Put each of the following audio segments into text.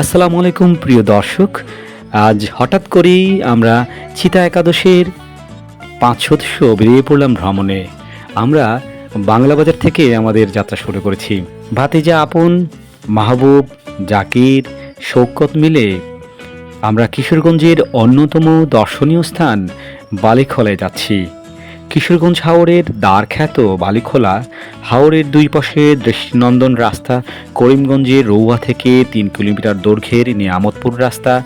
আসসালামু আলাইকুম, প্রিয় দর্শক। আজ হঠাৎ করেই আমরা চিতা একাদশের পাঁচ সদস্য বেরিয়ে পড়লাম ভ্রমণে। আমরা বাংলা বাজার থেকে আমাদের যাত্রা শুরু করেছি। ভাতিজা, আপন মাহবুব, জাকির শৌকত মিলে আমরা কিশোরগঞ্জের অন্যতম দর্শনীয় স্থান বালিখলায় যাচ্ছি। কিশোরগঞ্জ হাওরের দ্বারখ্যাত বালিখোলা হাওরের দুই পাশে দৃষ্টিনন্দন রাস্তা, করিমগঞ্জের রৌয়া থেকে তিন কিলোমিটার দৈর্ঘ্যের নিয়ামতপুর রাস্তা,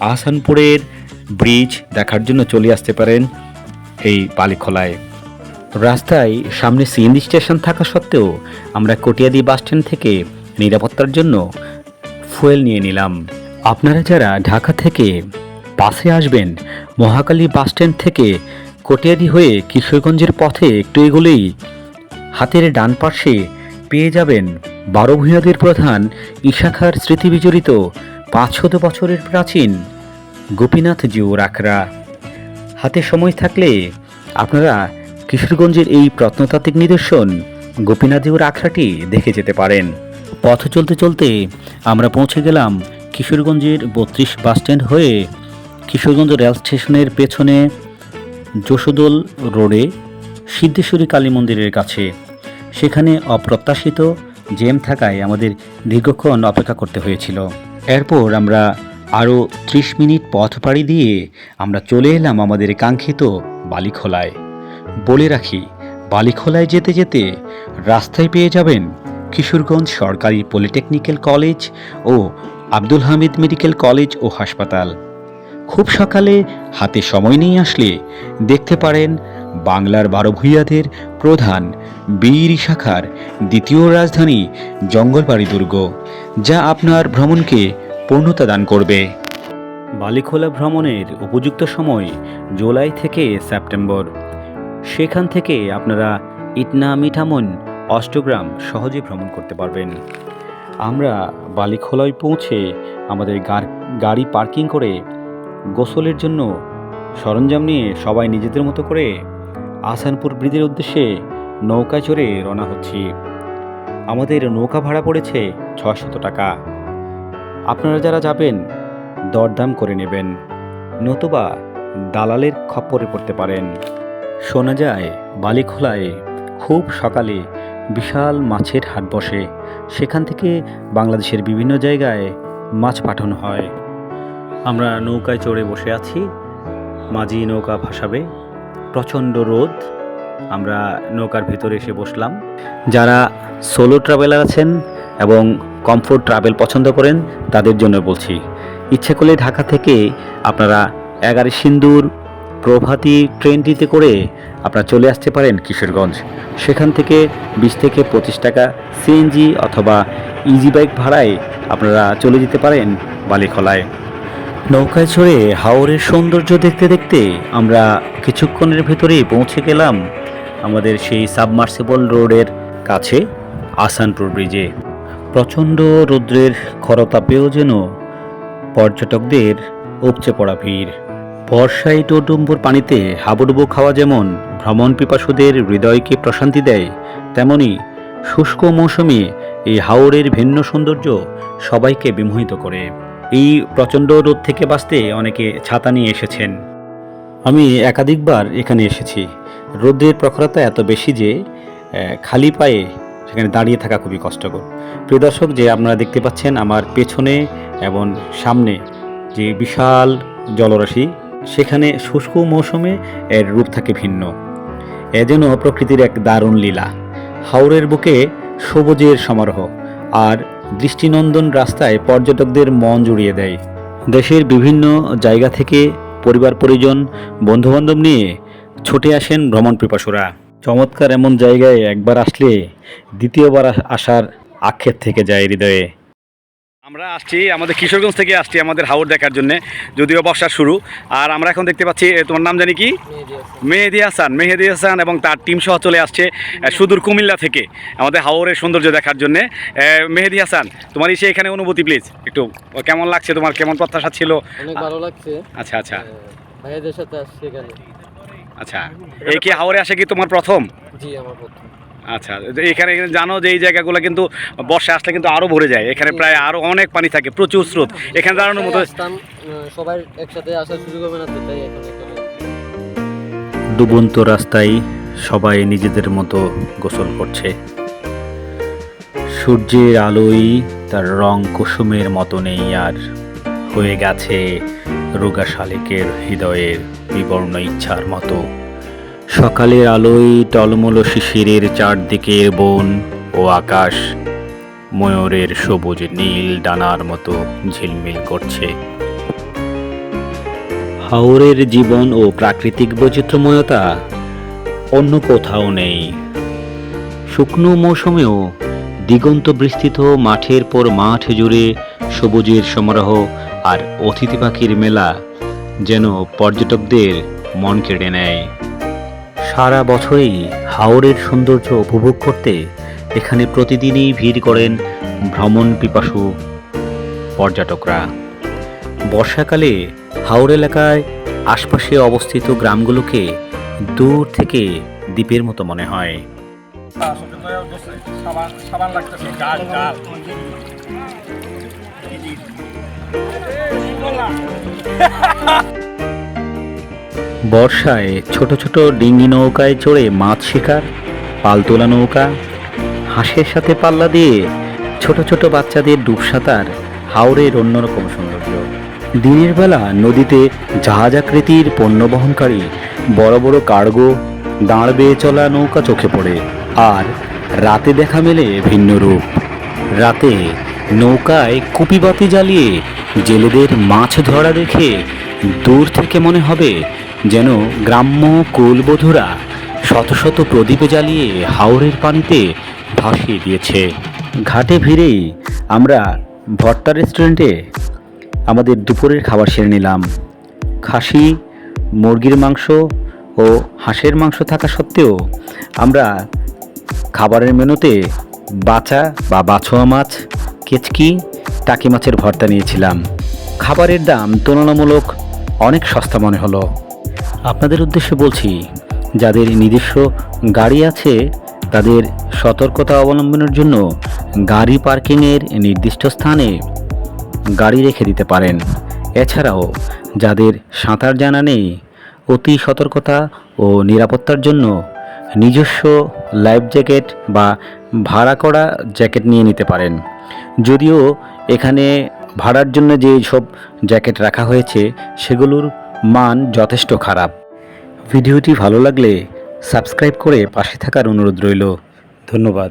আহসানপুরের ব্রিজ দেখার জন্য চলে আসতে পারেন এই বালিখোলায়। রাস্তায় সামনে সিএনজি স্টেশন থাকা সত্ত্বেও আমরা কটিয়াদি বাসস্ট্যান্ড থেকে নিরাপত্তার জন্য ফুয়েল নিয়ে নিলাম। আপনারা যারা ঢাকা থেকে বাসে আসবেন, মহাকালী বাসস্ট্যান্ড থেকে কটিয়াদি হয়ে কিশোরগঞ্জের পথে একটু এগুলেই হাতের ডান পাশে পেয়ে যাবেন বারো ভূঁইয়াদের প্রধান ইশাখার স্মৃতি বিজড়িত পাঁচশত বছরের প্রাচীন গোপীনাথ জিউ রাখরা। হাতে সময় থাকলে আপনারা কিশোরগঞ্জের এই প্রত্নতাত্ত্বিক নিদর্শন গোপীনাথ জিউর আখড়াটি দেখে যেতে পারেন। পথ চলতে চলতে আমরা পৌঁছে গেলাম কিশোরগঞ্জের বত্রিশ বাসস্ট্যান্ড হয়ে কিশোরগঞ্জ রেল স্টেশনের পেছনে যশোদল রোডে সিদ্ধেশ্বরী কালী মন্দিরের কাছে। সেখানে অপ্রত্যাশিত জ্যাম থাকায় আমাদের দীর্ঘক্ষণ অপেক্ষা করতে হয়েছিল। এরপর আমরা আরও ত্রিশ মিনিট পথ পাড়ি দিয়ে আমরা চলে এলাম আমাদের কাঙ্ক্ষিত বালিখোলায়। বলে রাখি, বালিখোলায় যেতে যেতে রাস্তায় পেয়ে যাবেন কিশোরগঞ্জ সরকারি পলিটেকনিক্যাল কলেজ ও আব্দুল হামিদ মেডিকেল কলেজ ও হাসপাতাল। খুব সকালে হাতে সময় নিয়ে আসলে দেখতে পারেন বাংলার বারো প্রধান বীর শাখার দ্বিতীয় রাজধানী জঙ্গলবাড়ি দুর্গ, যা আপনার ভ্রমণকে পূর্ণতা দান করবে। বালিখোলা ভ্রমণের উপযুক্ত সময় জুলাই থেকে সেপ্টেম্বর। সেখান থেকে আপনারা ইটনা মিঠামন অষ্টগ্রাম সহজে ভ্রমণ করতে পারবেন। আমরা বালিখোলায় পৌঁছে আমাদের গাড়ি পার্কিং করে গোসলের জন্য সরঞ্জাম নিয়ে সবাই নিজেদের মতো করে আসানপুর ব্রিজের উদ্দেশ্যে নৌকায় চড়ে রওনা হচ্ছি। আমাদের নৌকা ভাড়া পড়েছে ছশত টাকা। আপনারা যারা যাবেন, দরদাম করে নেবেন, নতুবা দালালের খপ্পরে পড়তে পারেন। শোনা যায়, বালিখোলায় খুব সকালে বিশাল মাছের হাট বসে। সেখান থেকে বাংলাদেশের বিভিন্ন জায়গায় মাছ পাঠানো হয়। আমরা নৌকায় চড়ে বসে আছি। মাঝি নৌকা ভাসাবে। প্রচণ্ড রোদ। আমরা নৌকার ভিতরে এসে বসলাম। যারা সোলো ট্রাভেলার আছেন এবং কমফোর্ট ট্রাভেল পছন্দ করেন, তাদের জন্য বলছি, ইচ্ছে করলে ঢাকা থেকে আপনারা এগারো সিন্দুর প্রভাতী ট্রেনটিতে করে আপনারা চলে আসতে পারেন কিশোরগঞ্জ। সেখান থেকে বিশ থেকে পঁচিশ টাকা সিএনজি অথবা ইজি বাইক ভাড়ায় আপনারা চলে যেতে পারেন বালিখলায়। নৌকায় চড়ে হাওরের সৌন্দর্য দেখতে দেখতে আমরা কিছুক্ষণের ভেতরেই পৌঁছে গেলাম আমাদের সেই সাবমার্সিবল রোডের কাছে, আসানপুর ব্রিজে। প্রচণ্ড রৌদ্রের খরতাপেও যেন পর্যটকদের উপচে পড়া ভিড়। বর্ষায় টোডুম্বুর পানিতে হাবুডুবু খাওয়া যেমন ভ্রমণ পিপাসুদের হৃদয়কে প্রশান্তি দেয়, তেমনি শুষ্ক মৌসুমে এই হাওরের ভিন্ন সৌন্দর্য সবাইকে বিমোহিত করে। এই প্রচণ্ড রোদ থেকে বাঁচতে অনেকে ছাতা নিয়ে এসেছেন। আমি একাধিকবার এখানে এসেছি। রোদের প্রখরতা এত বেশি যে খালি পায়ে সেখানে দাঁড়িয়ে থাকা খুবই কষ্টকর। প্রিয় দর্শক, যে আপনারা দেখতে পাচ্ছেন আমার পেছনে এবং সামনে যে বিশাল জলরাশি সেখানে শুষ্ক মৌসুমে এর রূপ থাকে ভিন্ন। এ যেন প্রকৃতির এক দারুণ লীলা। হাওরের বুকে সবুজের সমারোহ, আর দৃষ্টিনন্দন রাস্তায় পর্যটকদের মন জুড়িয়ে দেয়। দেশের বিভিন্ন জায়গা থেকে পরিবার পরিজন, বন্ধুবান্ধব নিয়ে ছুটে আসেন ভ্রমণ পিপাসুরা। চমৎকার এমন জায়গায় একবার আসলে দ্বিতীয়বার আসার আক্ষেপ থেকে যায় হৃদয়ে। আমরা আসছি আমাদের কিশোরগঞ্জ থেকে আসছি আমাদের হাওর দেখার জন্য যদিও বর্ষা শুরু। আর আমরা এখন দেখতে পাচ্ছি তোমার নাম জানি কি? মেহেদি হাসান। মেহেদি হাসান এবং তার টিম সহ চলে আসছে সুদূর কুমিল্লা থেকে আমাদের হাওরের সৌন্দর্য দেখার জন্য। মেহেদি হাসান তোমার এসে এখানে অনুভূতি প্লিজ একটু কেমন লাগছে? তোমার কেমন প্রত্যাশা ছিল? ভালো লাগছে। আচ্ছা আচ্ছা। ভাইয়াদের সাথে আসছি এখানে। আচ্ছা এই কি হাওরে আসে কি তোমার প্রথম? জি আমার প্রথম। আচ্ছা এখানে এখানে জানো যে এই জায়গাগুলো কিন্তু বর্ষা আসলে কিন্তু আরও ভরে যায়। এখানে প্রায় আরও অনেক পানি থাকে প্রচুর স্রোত। এখানে দাঁড়ানোর মতো সবাই একসাথে আসার সুযোগ হবে না তো তাই ডুবন্ত রাস্তায় সবাই নিজেদের মতো গোসল করছে। সূর্যের আলোই তার রং কুসুমের মতো নেই আর হয়ে গেছে রোগা শালিকের হৃদয়ের বিবর্ণ ইচ্ছার মতো। সকালের আলোয় টলমল শিশিরের চারদিকের বন ও আকাশ। ময়ূরের সবুজ নীল ডানার মতো ঝিলমিল করছে। হাওরের জীবন ও প্রাকৃতিক বৈচিত্র্যময়তা অন্য কোথাও নেই। শুকনো মৌসুমেও দিগন্ত বিস্তৃত মাঠের পর মাঠ জুড়ে সবুজের সমারোহ আর অতিথি পাখির মেলা যেন পর্যটকদের মন কেড়ে নেয়। সারা বছরই হাওরের সৌন্দর্য উপভোগ করতে এখানে প্রতিদিনই ভিড় করেন ভ্রমণ পিপাসু পর্যটকরা। বর্ষাকালে হাওড় এলাকায় আশপাশে অবস্থিত গ্রামগুলোকে দূর থেকে দ্বীপের মতো মনে হয়। সাবান বর্ষায় ছোট ছোট ডিঙ্গি নৌকায় চড়ে মাছ শিকার, পালতোলা নৌকা, হাঁসের সাথে পাল্লা দিয়ে ছোট ছোট বাচ্চাদের ডুব সাঁতার হাওড়ের অন্যরকম সৌন্দর্য। দিনের বেলা নদীতে জাহাজ আকৃতির পণ্য বহনকারী বড় বড় কার্গো, দাঁড় বেয়ে চলা নৌকা চোখে পড়ে, আর রাতে দেখা মেলে ভিন্ন রূপ। রাতে নৌকায় কুপিবাতি জ্বালিয়ে জেলেদের মাছ ধরা দেখে দূর থেকে মনে হবে যেন গ্রাম্য কুলবধূরা শত শত প্রদীপে জ্বালিয়ে হাওরের পানিতে ভাসিয়ে দিয়েছে। ঘাটে ভিড়েই আমরা ভর্তা রেস্টুরেন্টে আমাদের দুপুরের খাবার সেরে নিলাম। খাসি, মুরগির মাংস ও হাঁসের মাংস থাকা সত্ত্বেও আমরা খাবারের মেনুতে বাচা বা বাছোয়া মাছ, কেচকি, টাকি মাছের ভর্তা নিয়েছিলাম। খাবারের দাম তুলনামূলক অনেক সস্তা মনে হলো। আপনাদের উদ্দেশ্যে বলছি, যাদের নিজস্ব গাড়ি আছে, তাদের সতর্কতা অবলম্বনের জন্য গাড়ি পার্কিংয়ের নির্দিষ্ট স্থানে গাড়ি রেখে দিতে পারেন। এছাড়াও, যাদের সাঁতার জানা নেই, অতি সতর্কতা ও নিরাপত্তার জন্য নিজস্ব লাইফ জ্যাকেট বা ভাড়া করা জ্যাকেট নিয়ে নিতে পারেন। যদিও এখানে ভাড়ার জন্য যে সব জ্যাকেট রাখা হয়েছে, সেগুলোর মান যথেষ্ট খারাপ। ভিডিওটি ভালো লাগলে সাবস্ক্রাইব করে পাশে থাকার অনুরোধ রইল। ধন্যবাদ।